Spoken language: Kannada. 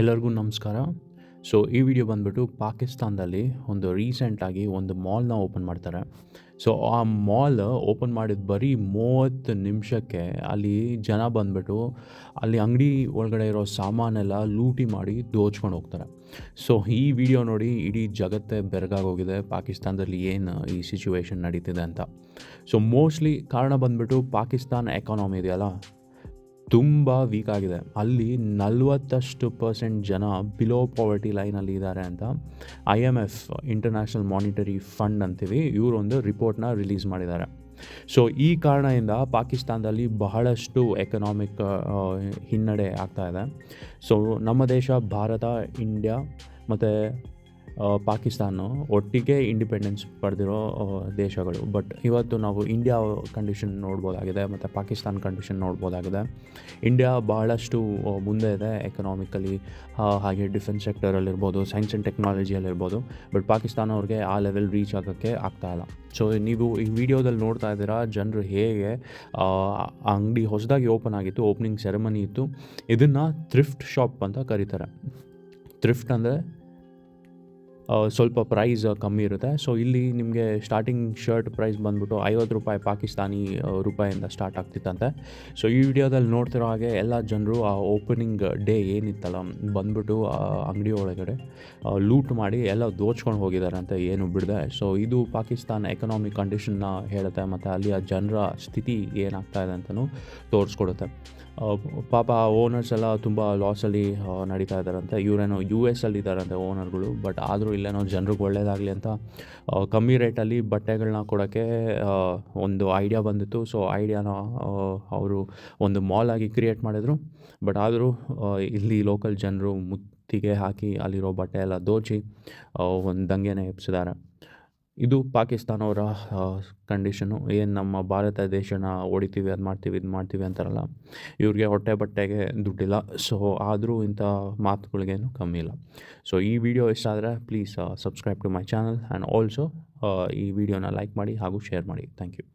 ಎಲ್ಲರಿಗೂ ನಮಸ್ಕಾರ. ಸೊ ಈ ವಿಡಿಯೋ ಬಂದುಬಿಟ್ಟು ಪಾಕಿಸ್ತಾನದಲ್ಲಿ ಒಂದು ರೀಸೆಂಟಾಗಿ ಒಂದು ಮಾಲ್ನ ಓಪನ್ ಮಾಡ್ತಾರೆ. ಸೊ ಆ ಮಾಲ್ ಓಪನ್ ಮಾಡಿದ ಬರೀ ಮೂವತ್ತು ನಿಮಿಷಕ್ಕೆ ಅಲ್ಲಿ ಜನ ಬಂದುಬಿಟ್ಟು ಅಲ್ಲಿ ಅಂಗಡಿ ಒಳಗಡೆ ಇರೋ ಸಾಮಾನೆಲ್ಲ ಲೂಟಿ ಮಾಡಿ ದೋಚ್ಕೊಂಡು ಹೋಗ್ತಾರೆ. ಸೊ ಈ ವಿಡಿಯೋ ನೋಡಿ ಇಡೀ ಜಗತ್ತೇ ಬೆರಗಾಗೋಗಿದೆ. ಪಾಕಿಸ್ತಾನದಲ್ಲಿ ಏನು ಈ ಸಿಚುವೇಶನ್ ನಡೀತಿದೆ ಅಂತ. ಸೊ ಮೋಸ್ಟ್ಲಿ ಕಾರಣ ಬಂದ್ಬಿಟ್ಟು ಪಾಕಿಸ್ತಾನ ಎಕಾನಮಿ ಇದೆಯಲ್ಲ? ತುಂಬ ವೀಕ್ ಆಗಿದೆ. ಅಲ್ಲಿ ನಲ್ವತ್ತಷ್ಟು ಪರ್ಸೆಂಟ್ ಜನ ಬಿಲೋ ಪಾವರ್ಟಿ ಲೈನಲ್ಲಿ ಇದ್ದಾರೆ ಅಂತ I M F international monetary fund ಅಂತೀವಿ ಇವರೊಂದು ರಿಪೋರ್ಟ್ನ ರಿಲೀಸ್ ಮಾಡಿದ್ದಾರೆ. ಸೊ ಈ ಕಾರಣದಿಂದ ಪಾಕಿಸ್ತಾನದಲ್ಲಿ ಬಹಳಷ್ಟು ಎಕನಾಮಿಕ್ ಹಿನ್ನಡೆ ಆಗ್ತಾ ಇದೆ. ಸೊ ನಮ್ಮ ದೇಶ, ಭಾರತ ಇಂಡಿಯಾ ಮತ್ತು ಪಾಕಿಸ್ತಾನ ಒಟ್ಟಿಗೆ ಇಂಡಿಪೆಂಡೆನ್ಸ್ ಪಡೆದಿರೋ ದೇಶಗಳು. ಬಟ್ ಇವತ್ತು ನಾವು ಇಂಡಿಯಾ ಕಂಡೀಷನ್ ನೋಡ್ಬೋದಾಗಿದೆ, ಮತ್ತು ಪಾಕಿಸ್ತಾನ ಕಂಡೀಷನ್ ನೋಡ್ಬೋದಾಗಿದೆ. ಇಂಡಿಯಾ ಬಹಳಷ್ಟು ಮುಂದೆ ಇದೆ ಎಕನಾಮಿಕಲಿ ಹಾಗೆ ಡಿಫೆನ್ಸ್ ಸೆಕ್ಟರಲ್ಲಿರ್ಬೋದು ಸೈನ್ಸ್ ಆ್ಯಂಡ್ ಟೆಕ್ನಾಲಜಿಯಲ್ಲಿರ್ಬೋದು ಬಟ್ ಪಾಕಿಸ್ತಾನ ಅವ್ರಿಗೆ ಆ ಲೆವೆಲ್ ರೀಚ್ ಆಗೋಕ್ಕೆ ಇಲ್ಲ. ಸೊ ನೀವು ಈ ವಿಡಿಯೋದಲ್ಲಿ ನೋಡ್ತಾ ಇದ್ದೀರಾ ಜನರು ಹೇಗೆ ಅಂಗಡಿ ಹೊಸದಾಗಿ ಓಪನ್ ಆಗಿತ್ತು ಓಪನಿಂಗ್ ಸೆರೆಮನಿ ಇತ್ತು. ಇದನ್ನು ಥ್ರಿಫ್ಟ್ ಶಾಪ್ ಅಂತ ಕರೀತಾರೆ. ಥ್ರಿಫ್ಟ್ ಅಂದರೆ ಸ್ವಲ್ಪ ಪ್ರೈಸ್ ಕಮ್ಮಿ ಇರುತ್ತೆ. ಸೊ ಇಲ್ಲಿ ನಿಮಗೆ ಸ್ಟಾರ್ಟಿಂಗ್ ಶರ್ಟ್ ಪ್ರೈಸ್ ಬಂದ್ಬಿಟ್ಟು ಐವತ್ತು ರೂಪಾಯಿ ಪಾಕಿಸ್ತಾನಿ ರೂಪಾಯಿಂದ ಸ್ಟಾರ್ಟ್ ಆಗ್ತಿತ್ತಂತೆ. ಸೊ ಈ ವಿಡಿಯೋದಲ್ಲಿ ನೋಡ್ತಿರೋ ಹಾಗೆ ಎಲ್ಲ ಜನರು ಆ ಓಪನಿಂಗ್ ಡೇ ಏನಿತ್ತಲ್ಲ, ಬಂದ್ಬಿಟ್ಟು ಅಂಗಡಿ ಒಳಗಡೆ ಲೂಟ್ ಮಾಡಿ ಎಲ್ಲ ದೋಚ್ಕೊಂಡು ಹೋಗಿದ್ದಾರೆ ಅಂತ ಏನು ಬಿಡದೆ. ಸೊ ಇದು ಪಾಕಿಸ್ತಾನ ಎಕನಾಮಿಕ್ ಕಂಡೀಷನ್ನ ಹೇಳುತ್ತೆ, ಮತ್ತು ಅಲ್ಲಿಯ ಜನರ ಸ್ಥಿತಿ ಏನಾಗ್ತಾ ಇದೆ ಅಂತಲೂ ತೋರಿಸ್ಕೊಡುತ್ತೆ. ಪಾಪ ಓನರ್ಸ್ ಎಲ್ಲ ತುಂಬ ಲಾಸಲ್ಲಿ ನಡೀತಾ ಇದ್ದಾರಂತೆ ಇವರೇನೋ ಯು ಎಸ್ ಅಲ್ಲಿ ಇದ್ದಾರಂತೆ ಓನರ್ಗಳು ಬಟ್ ಆದರೂ ಇಲ್ಲೇನೋ ಜನರಿಗೆ ಒಳ್ಳೇದಾಗಲಿ ಅಂತ ಕಮ್ಮಿ ರೇಟಲ್ಲಿ ಬಟ್ಟೆಗಳನ್ನ ಕೊಡೋಕ್ಕೆ ಒಂದು ಐಡಿಯಾ ಬಂದಿತ್ತು. ಸೊ ಐಡಿಯಾನ ಅವರು ಒಂದು ಮಾಲ್ ಆಗಿ ಕ್ರಿಯೇಟ್ ಮಾಡಿದರು. ಬಟ್ ಆದರೂ ಇಲ್ಲಿ ಲೋಕಲ್ ಜನರು ಮುತ್ತಿಗೆ ಹಾಕಿ ಅಲ್ಲಿರೋ ಬಟ್ಟೆ ಎಲ್ಲ ದೋಚಿ ಒಂದು ದಂಗೆನೇ ಎಬ್ಸಿದ್ದಾರೆ. ಇದು ಪಾಕಿಸ್ತಾನ ಅವರ ಕಂಡೀಷನು ಏನು ನಮ್ಮ ಭಾರತ ದೇಶನ ಹೊಡಿತೀವಿ, ಅದು ಮಾಡ್ತೀವಿ, ಇದು ಮಾಡ್ತೀವಿ ಅಂತಾರಲ್ಲ, ಇವ್ರಿಗೆ ಹೊಟ್ಟೆ ಬಟ್ಟೆಗೆ ದುಡ್ಡಿಲ್ಲ. ಸೊ ಆದರೂ ಇಂಥ ಮಾತುಗಳಿಗೇನು ಕಮ್ಮಿ ಇಲ್ಲ. ಸೊ ಈ ವಿಡಿಯೋ ಇಷ್ಟ ಆದರೆ please subscribe to my channel and also ಈ ವಿಡಿಯೋನ ಲೈಕ್ ಮಾಡಿ ಹಾಗೂ ಶೇರ್ ಮಾಡಿ. Thank you